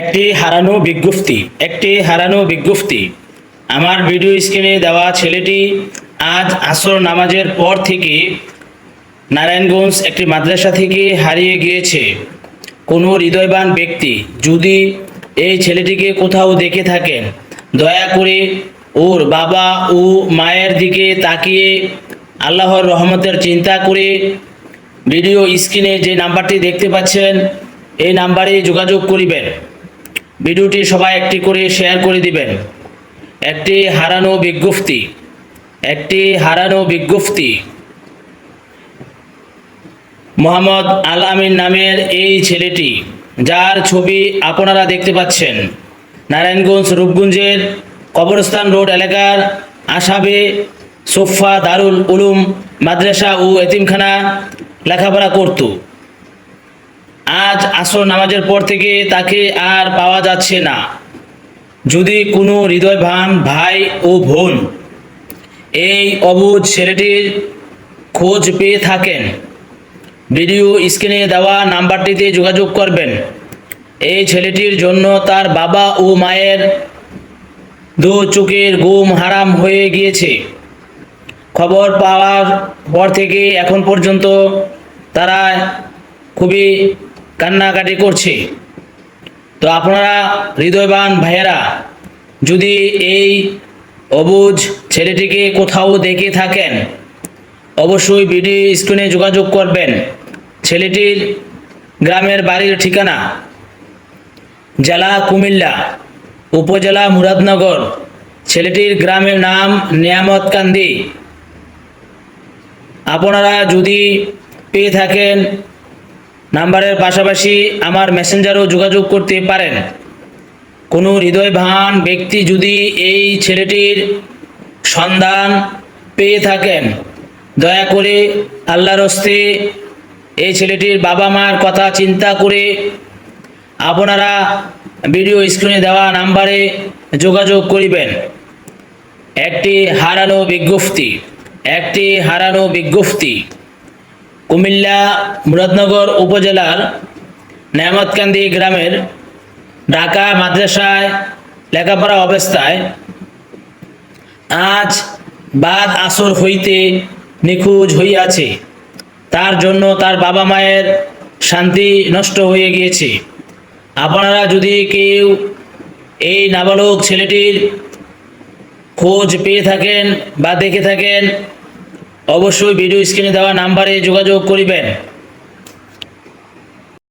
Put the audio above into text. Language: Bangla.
একটি হারানো বিজ্ঞপ্তি, একটি হারানো বিজ্ঞপ্তি। আমার ভিডিও স্ক্রিনে দেওয়া ছেলেটি আজ আসর নামাজের পর থেকে নারায়ণগঞ্জ একটি মাদ্রাসা থেকে হারিয়ে গিয়েছে। কোনো হৃদয়বান ব্যক্তি যদি এই ছেলেটিকে কোথাও দেখে থাকেন, দয়া করে ওর বাবা ও মায়ের দিকে তাকিয়ে আল্লাহর রহমতের চিন্তা করে ভিডিও স্ক্রিনে যে নাম্বারটি দেখতে পাচ্ছেন, এই নাম্বারে যোগাযোগ করিবেন। ভিডিওটি সবাই একটি করে শেয়ার করে দিবেন। একটি হারানো বিজ্ঞপ্তি, একটি হারানো বিজ্ঞপ্তি। মোহাম্মদ আল আমিন নামের এই ছেলেটি, যার ছবি আপনারা দেখতে পাচ্ছেন, নারায়ণগঞ্জ রূপগঞ্জের কবরস্থান রোড এলাকার আসাবে সোফা দারুল উলুম মাদ্রাসা ও এতিমখানা লেখাপড়া করত। আজ আসর নামাজের পর থেকে তাকে আর পাওয়া যাচ্ছে না। যদি কোনো হৃদয়বান ভাই ও বোন, এই অবুধ ছেলেটির খোঁজ পেয়ে থাকেন। ভিডিও স্ক্রিনে দেওয়া নাম্বারটিতে যোগাযোগ করবেন। এই ছেলেটির জন্য তার বাবা ও মায়ের দু চোখের গুম হারাম হয়ে গিয়েছে। খবর পাওয়ার পর থেকে এখন পর্যন্ত তারা খুবই কান্নাকাটি করছে। তো আপনারা হৃদয়বান ভাইয়েরা, যদি এই অবুজ ছেলেটিকে কোথাও দেখে থাকেন, অবশ্যই ভিডিও স্ক্রিনে যোগাযোগ করবেন। ছেলেটির গ্রামের বাড়ির ঠিকানা জেলা কুমিল্লা, উপজেলা মুরাদনগর। ছেলেটির গ্রামের নাম নিয়ামত কান্দি। আপনারা যদি পেয়ে থাকেন নাম্বারের পাশাপাশি আমার মেসেঞ্জারও যোগাযোগ করতে পারেন। কোনো হৃদয়বান ব্যক্তি যদি এই ছেলেটির সন্ধান পেয়ে থাকেন, দয়া করে আল্লাহর হস্তে এই ছেলেটির বাবা মার কথা চিন্তা করে আপনারা ভিডিও স্ক্রিনে দেওয়া নাম্বারে যোগাযোগ করিবেন। একটি হারানো বিজ্ঞপ্তি, একটি হারানো বিজ্ঞপ্তি। কুমিল্লা মুরাদনগর উপজেলার নেয়ামতকান্দি গ্রামের ঢাকা মাদ্রাসায় লেখাপড়া অবস্থায় আজ বাদ আসর হইতে নিখোঁজ হইয়াছে। তার জন্য তার বাবা মায়ের শান্তি নষ্ট হয়ে গিয়েছে। আপনারা যদি কেউ এই নাবালক ছেলেটির খোঁজ পেয়ে থাকেন বা দেখে থাকেন অবশ্যই ভিডিও স্ক্রিনে দেওয়া নাম্বারে যোগাযোগ করিবেন।